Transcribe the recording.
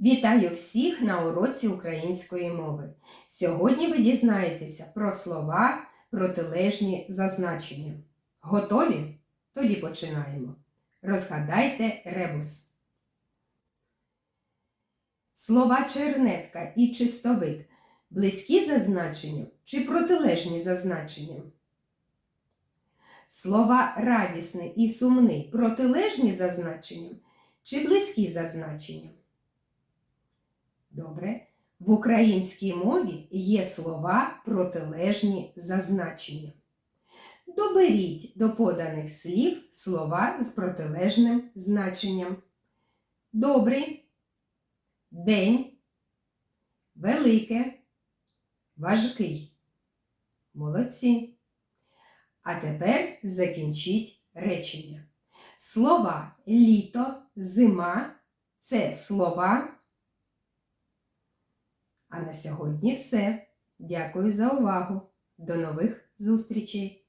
Вітаю всіх на уроці української мови. Сьогодні ви дізнаєтеся про слова протилежні за значенням. Готові? Тоді починаємо. Розгадайте ребус. Слова чернетка і чистовик близькі за значенням чи протилежні за значенням? Слова радісний і сумний протилежні за значенням чи близькі за значенням? Добре. В українській мові є слова протилежні за значенням. Доберіть до поданих слів слова з протилежним значенням. Добрий, день, велике, важкий. Молодці. А тепер закінчіть речення. Слова літо, зима це слова. А на сьогодні все. Дякую за увагу. До нових зустрічей!